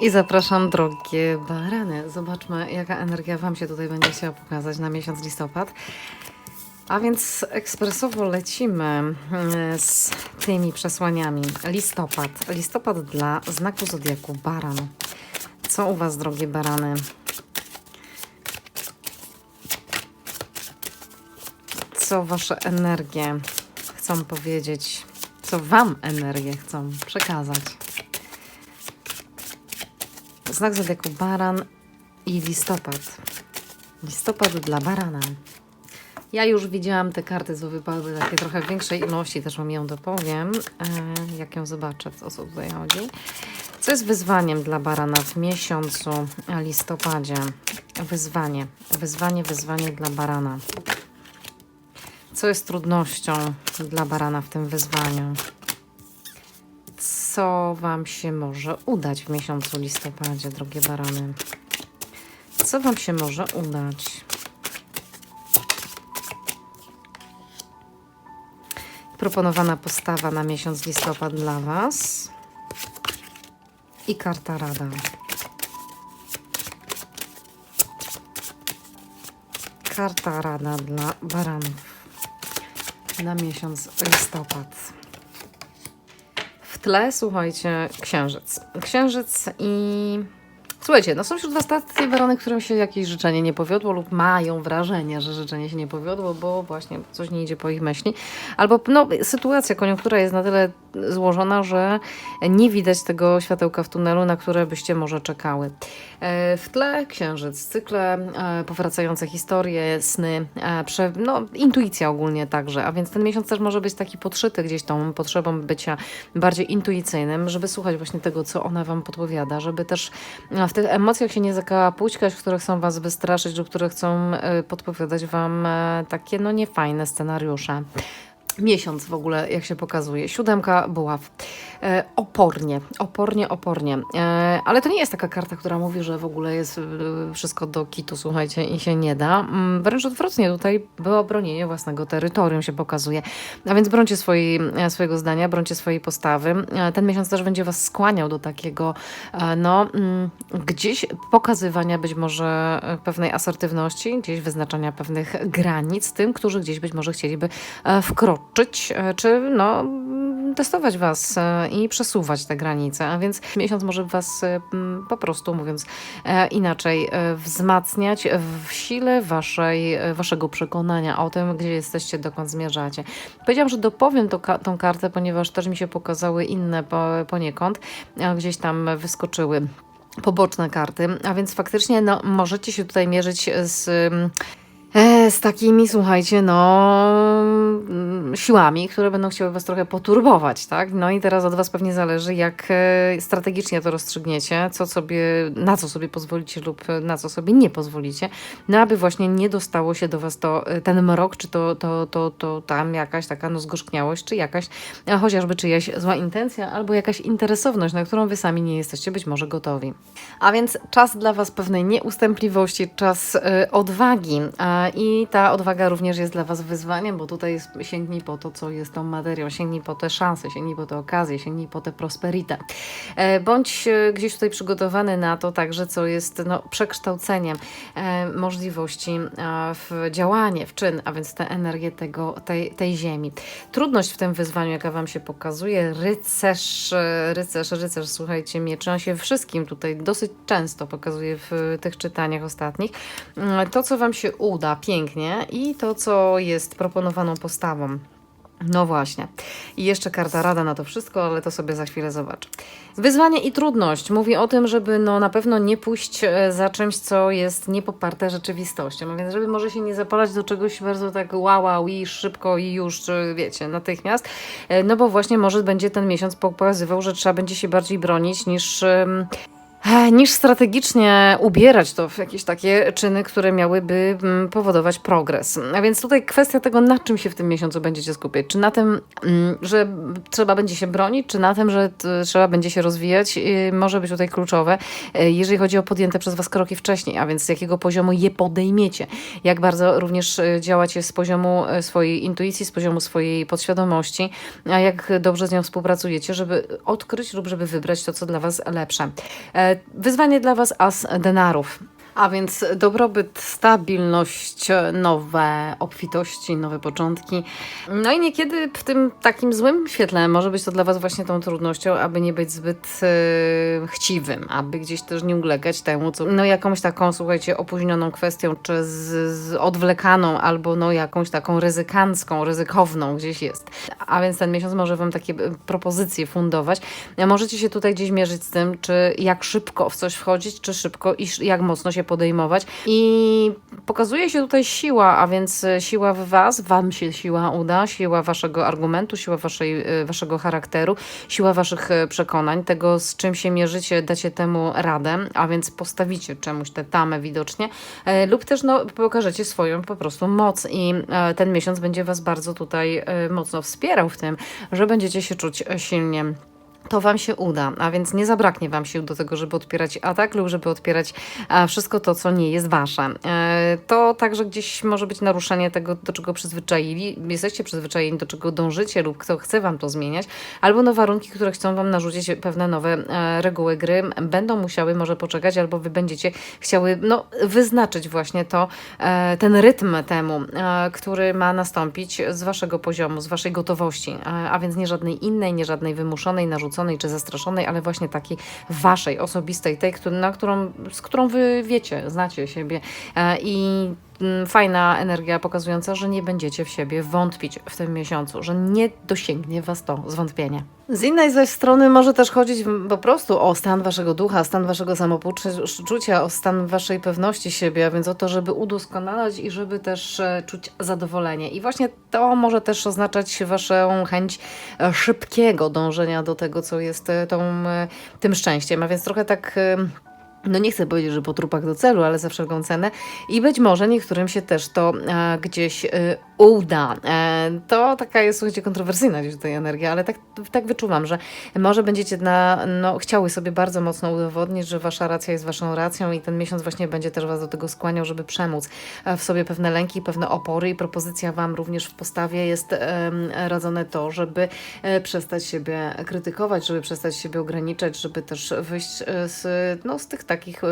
I zapraszam drogie barany. Zobaczmy, jaka energia Wam się tutaj będzie chciała pokazać na miesiąc listopad. A więc ekspresowo lecimy mm, z tymi przesłaniami. Listopad. Listopad dla znaku zodiaku baran. Co u Was, drogie barany? Co Wasze energie chcą powiedzieć? Co Wam energie chcą przekazać? Znak zodiaku baran i listopad. Listopad dla barana. Ja już widziałam te karty, co wypadły takie trochę większej ilości, też Wam ją dopowiem, e, jak ją zobaczę, o co tutaj chodzi. Co jest wyzwaniem dla barana w miesiącu listopadzie? Wyzwanie, wyzwanie, wyzwanie dla barana. Co jest trudnością dla barana w tym wyzwaniu? Co Wam się może udać w miesiącu listopadzie, drogie barany? Co Wam się może udać? Proponowana postawa na miesiąc listopad dla Was i karta rada. Karta rada dla baranów na miesiąc listopad. Tle, słuchajcie, księżyc. Księżyc i... Słuchajcie, no są wśród Was tacy barany, którym się jakieś życzenie nie powiodło lub mają wrażenie, że życzenie się nie powiodło, bo właśnie coś nie idzie po ich myśli. Albo no, sytuacja, koniunktura jest na tyle złożona, że nie widać tego światełka w tunelu, na które byście może czekały. E, W tle księżyc, cykle, e, powracające historie, sny, e, prze, no, intuicja ogólnie także, a więc ten miesiąc też może być taki podszyty gdzieś tą potrzebą bycia bardziej intuicyjnym, żeby słuchać właśnie tego, co ona Wam podpowiada, żeby też w tych emocjach się nie zakapućkać, które chcą Was wystraszyć lub które chcą podpowiadać Wam takie no niefajne scenariusze. Miesiąc w ogóle, jak się pokazuje. Siódemka buław. E, opornie, opornie, opornie. E, ale to nie jest taka karta, która mówi, że w ogóle jest e, wszystko do kitu, słuchajcie, i się nie da. Mm, Wręcz odwrotnie, tutaj było bronienie własnego terytorium się pokazuje. A więc brońcie swojej, e, swojego zdania, brońcie swojej postawy. E, Ten miesiąc też będzie Was skłaniał do takiego, e, no, mm, gdzieś pokazywania być może e, pewnej asertywności, gdzieś wyznaczania pewnych granic tym, którzy gdzieś być może chcieliby e, wkroczyć, e, czy no, testować Was e, i przesuwać te granice. A więc miesiąc może Was e, po prostu, mówiąc inaczej, wzmacniać w sile waszej, Waszego przekonania o tym, gdzie jesteście, dokąd zmierzacie. Powiedziałam, że dopowiem to, tą kartę, ponieważ też mi się pokazały inne po, poniekąd, gdzieś tam wyskoczyły poboczne karty, a więc faktycznie no, możecie się tutaj mierzyć z, z takimi, słuchajcie, no mm, siłami, które będą chciały was trochę poturbować, tak? No i teraz od was pewnie zależy, jak e, strategicznie to rozstrzygniecie, co sobie, na co sobie pozwolicie lub na co sobie nie pozwolicie, no aby właśnie nie dostało się do was to, e, ten mrok, czy to, to, to, to tam jakaś taka no zgorzkniałość, czy jakaś a chociażby czyjaś zła intencja, albo jakaś interesowność, na którą wy sami nie jesteście być może gotowi. A więc czas dla was pewnej nieustępliwości, czas odwagi a, i ta odwaga również jest dla was wyzwaniem, bo tutaj jest, sięgnij po to, co jest tą materią, sięgnij po te szanse, sięgnij po te okazje, sięgnij po te prosperitę. E, bądź e, gdzieś tutaj przygotowany na to także, co jest no, przekształceniem e, możliwości w działanie, w czyn, a więc tę energię tego, tej, tej ziemi. Trudność w tym wyzwaniu, jaka Wam się pokazuje, rycerz, rycerz, rycerz, słuchajcie, mieczy, się wszystkim tutaj dosyć często pokazuje w tych czytaniach ostatnich. To, co Wam się uda pięknie i to, co jest proponowaną postawą. No właśnie. I jeszcze karta rada na to wszystko, ale to sobie za chwilę zobaczę. Wyzwanie i trudność mówi o tym, żeby no na pewno nie pójść e, za czymś, co jest niepoparte rzeczywistością. A więc żeby może się nie zapalać do czegoś bardzo tak wow, wow i szybko i już, czy wiecie, natychmiast. E, No bo właśnie może będzie ten miesiąc pokazywał, że trzeba będzie się bardziej bronić niż... e, niż strategicznie ubierać to w jakieś takie czyny, które miałyby mm, powodować progres. A więc tutaj kwestia tego, na czym się w tym miesiącu będziecie skupiać. Czy na tym, mm, że trzeba będzie się bronić, czy na tym, że trzeba będzie się rozwijać, yy, może być tutaj kluczowe, yy, jeżeli chodzi o podjęte przez Was kroki wcześniej, a więc z jakiego poziomu je podejmiecie. Jak bardzo również yy, działacie z poziomu swojej intuicji, z poziomu swojej podświadomości, a jak dobrze z nią współpracujecie, żeby odkryć lub żeby wybrać to, co dla Was lepsze. Wyzwanie dla Was as denarów. A więc dobrobyt, stabilność, nowe obfitości, nowe początki. No i niekiedy w tym takim złym świetle może być to dla Was właśnie tą trudnością, aby nie być zbyt e, chciwym, aby gdzieś też nie ulegać temu, co no jakąś taką, słuchajcie, opóźnioną kwestią, czy z, z odwlekaną, albo no jakąś taką ryzykancką, ryzykowną gdzieś jest. A więc ten miesiąc może Wam takie e, propozycje fundować. Możecie się tutaj gdzieś mierzyć z tym, czy jak szybko w coś wchodzić, czy szybko i jak mocno się podejmować. I pokazuje się tutaj siła, a więc e, siła w Was, Wam się siła uda, siła Waszego argumentu, siła waszej, e, Waszego charakteru, siła Waszych e, przekonań, tego z czym się mierzycie, dacie temu radę, a więc postawicie czemuś tę tamę widocznie, lub też no, pokażecie swoją po prostu moc i ten miesiąc będzie Was bardzo tutaj mocno wspierał w tym, że będziecie się czuć silnie to Wam się uda, a więc nie zabraknie Wam sił do tego, żeby odpierać atak lub żeby odpierać e, wszystko to, co nie jest Wasze. E, to także gdzieś może być naruszenie tego, do czego przyzwyczaili, jesteście przyzwyczajeni, do czego dążycie lub kto chce Wam to zmieniać, albo no warunki, które chcą Wam narzucić pewne nowe e, reguły gry, będą musiały może poczekać, albo Wy będziecie chciały no, wyznaczyć właśnie to, ten rytm temu, który ma nastąpić z Waszego poziomu, z Waszej gotowości, a więc nie żadnej innej, nie żadnej wymuszonej, narzuconej czy zastraszonej, ale właśnie takiej Waszej, osobistej, tej, na którą, z którą Wy wiecie, znacie siebie e, i fajna energia pokazująca, że nie będziecie w siebie wątpić w tym miesiącu, że nie dosięgnie Was to zwątpienie. Z innej zaś strony może też chodzić po prostu o stan Waszego ducha, stan Waszego samopoczucia, o stan Waszej pewności siebie, a więc o to, żeby udoskonalać i żeby też e, czuć zadowolenie. I właśnie to może też oznaczać Waszą chęć e, szybkiego dążenia do tego, co jest e, tą, tym szczęściem. A więc trochę tak. E, no nie chcę powiedzieć, że po trupach do celu, ale za wszelką cenę. I być może niektórym się też to e, gdzieś e, uda. E, to taka jest, słuchajcie, kontrowersyjna gdzieś tutaj energia, ale tak, tak wyczuwam, że może będziecie na, no, chciały sobie bardzo mocno udowodnić, że wasza racja jest waszą racją i ten miesiąc właśnie będzie też was do tego skłaniał, żeby przemóc e, w sobie pewne lęki, pewne opory i propozycja wam również w postawie jest em, radzone to, żeby e, przestać siebie krytykować, żeby przestać siebie ograniczać, żeby też wyjść e, z, no, z tych takich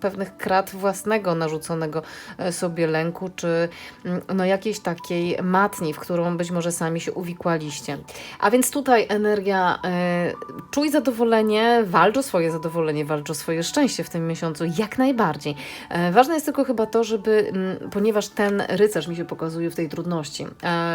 pewnych krat własnego narzuconego e, sobie lęku, czy mm, no, jakiejś takiej matni, w którą być może sami się uwikłaliście. A więc tutaj energia, e, czuj zadowolenie, walcz o swoje zadowolenie, walcz o swoje szczęście w tym miesiącu, jak najbardziej. E, ważne jest tylko chyba to, żeby, mm, ponieważ ten rycerz mi się pokazuje w tej trudności,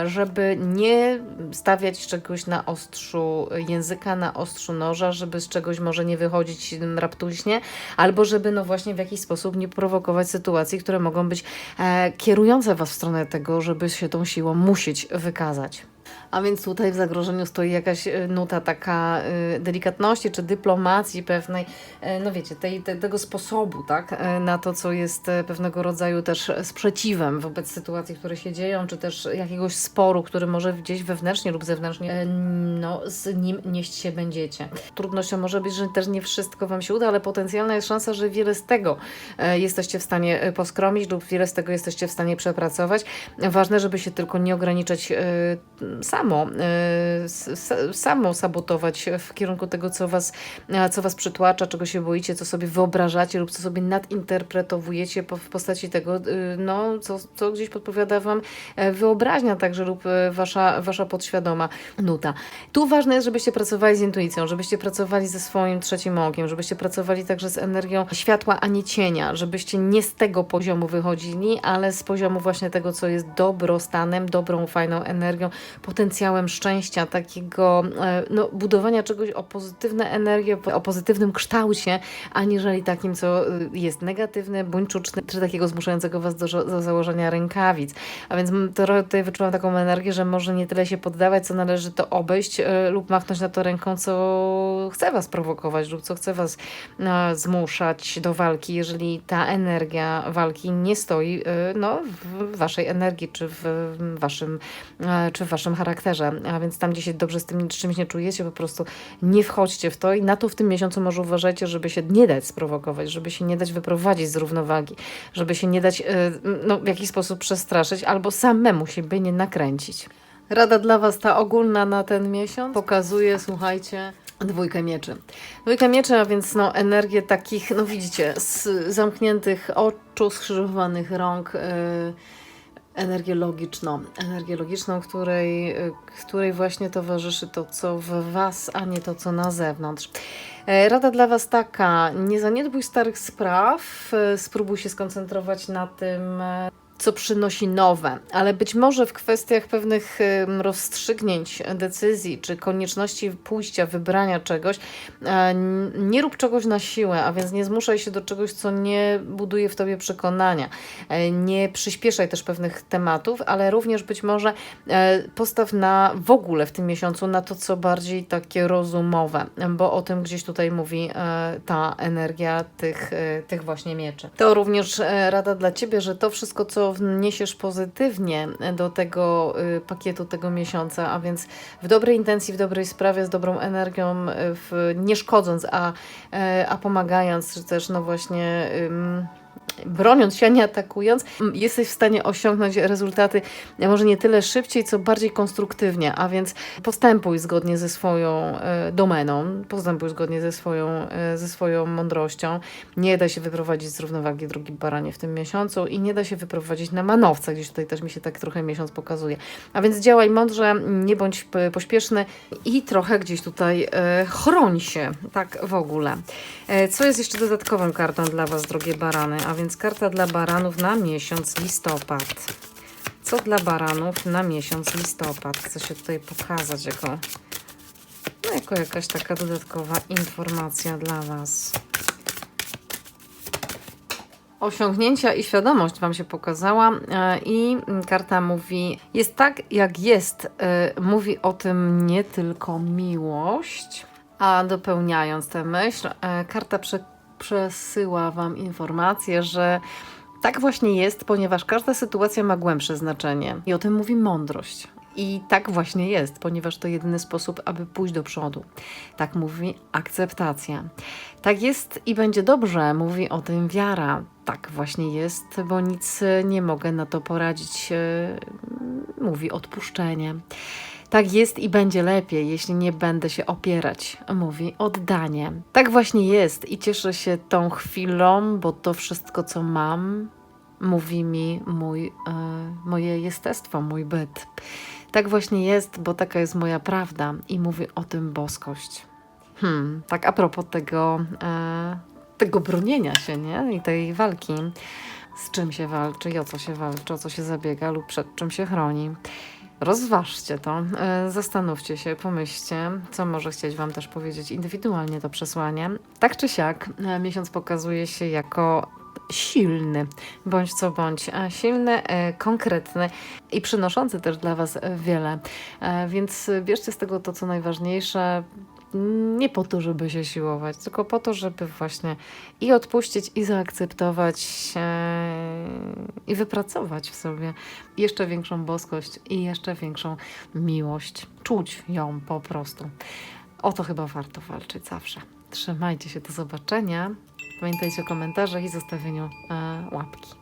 żeby nie stawiać czegoś na ostrzu języka, na ostrzu noża, żeby z czegoś może nie wychodzić mm, raptuśnie, albo żeby no właśnie w jakiś sposób nie prowokować sytuacji, które mogą być e, kierujące Was w stronę tego, żeby się tą siłą musieć wykazać. A więc tutaj w zagrożeniu stoi jakaś e, nuta taka e, delikatności czy dyplomacji pewnej, e, no wiecie, tej, te, tego sposobu, tak, na to, co jest pewnego rodzaju też sprzeciwem wobec sytuacji, które się dzieją, czy też jakiegoś sporu, który może gdzieś wewnętrznie lub zewnętrznie, no, z nim nieść się będziecie. Trudnością może być, że też nie wszystko Wam się uda, ale potencjalna jest szansa, że wiele z tego jesteście w stanie poskromić lub wiele z tego jesteście w stanie przepracować. Ważne, żeby się tylko nie ograniczać e, samo, s- samo sabotować w kierunku tego, co was, e, co was przytłacza, czego się boicie, co sobie wyobrażacie lub co sobie nadinterpretowujecie w postaci tego, e, no, co, co gdzieś podpowiada wam e, wyobraźnia także lub e, wasza, wasza podświadoma nuta. Tu ważne jest, żebyście pracowali z intuicją, żebyście pracowali ze swoim trzecim okiem, żebyście pracowali także z energią światła, a nie cienia, żebyście nie z tego poziomu wychodzili, ale z poziomu właśnie tego, co jest dobrostanem, dobrą, fajną energią, potencjałem szczęścia, takiego e, no, budowania czegoś o pozytywne energie, o pozytywnym kształcie, aniżeli takim, co y, jest negatywne, buńczuczne, czy takiego zmuszającego Was do, do założenia rękawic. A więc to, tutaj wyczułam taką energię, że może nie tyle się poddawać, co należy to obejść e, lub machnąć na to ręką, co chce Was prowokować lub co chce Was e, zmuszać do walki, jeżeli ta energia walki nie stoi no, w Waszej energii, czy w Waszym, czy w waszym charakterze. A więc tam, gdzie się dobrze z tym czymś nie czujecie, po prostu nie wchodźcie w to i na to w tym miesiącu może uważajcie, żeby się nie dać sprowokować, żeby się nie dać wyprowadzić z równowagi, żeby się nie dać e, no, w jakiś sposób przestraszyć albo samemu siebie nie nakręcić. Rada dla Was ta ogólna na ten miesiąc pokazuje, słuchajcie, Dwójkę mieczy. Dwójka mieczy, a więc no, energię takich, no widzicie, z zamkniętych oczu, skrzyżowanych rąk, yy, energię logiczną. Energię logiczną, której, yy, której właśnie towarzyszy to, co w Was, a nie to, co na zewnątrz. E, Rada dla Was taka, nie zaniedbuj starych spraw, e, spróbuj się skoncentrować na tym, e, co przynosi nowe, ale być może w kwestiach pewnych rozstrzygnięć, decyzji, czy konieczności pójścia, wybrania czegoś, e, nie rób czegoś na siłę, a więc nie zmuszaj się do czegoś, co nie buduje w tobie przekonania. E, Nie przyspieszaj też pewnych tematów, ale również być może e, postaw na w ogóle w tym miesiącu na to, co bardziej takie rozumowe, bo o tym gdzieś tutaj mówi ta energia tych, tych właśnie mieczy. To również rada dla Ciebie, że to wszystko, co wniesiesz pozytywnie do tego e, pakietu tego miesiąca, a więc w dobrej intencji, w dobrej sprawie, z dobrą energią, e, w, nie szkodząc, a, e, a pomagając, czy też no właśnie... broniąc się, nie atakując, m, jesteś w stanie osiągnąć rezultaty e, może nie tyle szybciej, co bardziej konstruktywnie, a więc postępuj zgodnie ze swoją e, domeną, postępuj zgodnie ze swoją, e, ze swoją mądrością. Nie da się wyprowadzić z równowagi drugi baranie w tym miesiącu i nie da się wyprowadzić na manowce, gdzieś tutaj też mi się tak trochę miesiąc pokazuje. A więc działaj mądrze, nie bądź pośpieszny i trochę gdzieś tutaj chroń się, tak w ogóle. Co jest jeszcze dodatkową kartą dla Was, drogie barany? A więc karta dla baranów na miesiąc listopad. Co dla baranów na miesiąc listopad? Chcę się tutaj pokazać jako, no jako jakaś taka dodatkowa informacja dla Was. Osiągnięcia i świadomość Wam się pokazała e, i karta mówi, jest tak jak jest. E, Mówi o tym nie tylko miłość, a dopełniając tę myśl, e, karta prze, przesyła Wam informację, że tak właśnie jest, ponieważ każda sytuacja ma głębsze znaczenie i o tym mówi mądrość. I tak właśnie jest, ponieważ to jedyny sposób, aby pójść do przodu. Tak mówi akceptacja. Tak jest i będzie dobrze, mówi o tym wiara. Tak właśnie jest, bo nic nie mogę na to poradzić, e, mówi odpuszczenie. Tak jest i będzie lepiej, jeśli nie będę się opierać, mówi oddanie. Tak właśnie jest i cieszę się tą chwilą, bo to wszystko, co mam, mówi mi mój, e, moje jestestwo, mój byt. Tak właśnie jest, bo taka jest moja prawda i mówi o tym boskość. Hmm, tak a propos tego, e, tego bronienia się, nie? I tej walki. Z czym się walczy i o co się walczy, o co się zabiega lub przed czym się chroni. Rozważcie to, e, zastanówcie się, pomyślcie, co może chcieć Wam też powiedzieć indywidualnie to przesłanie. Tak czy siak, e, miesiąc pokazuje się jako silny, bądź co bądź, silny, e, konkretny i przynoszący też dla Was wiele. Więc bierzcie z tego to, co najważniejsze. Nie po to, żeby się siłować, tylko po to, żeby właśnie i odpuścić, i zaakceptować, e, i wypracować w sobie jeszcze większą boskość i jeszcze większą miłość. Czuć ją po prostu. O to chyba warto walczyć zawsze. Trzymajcie się, do zobaczenia. Pamiętajcie o komentarzach i zostawieniu e, łapki.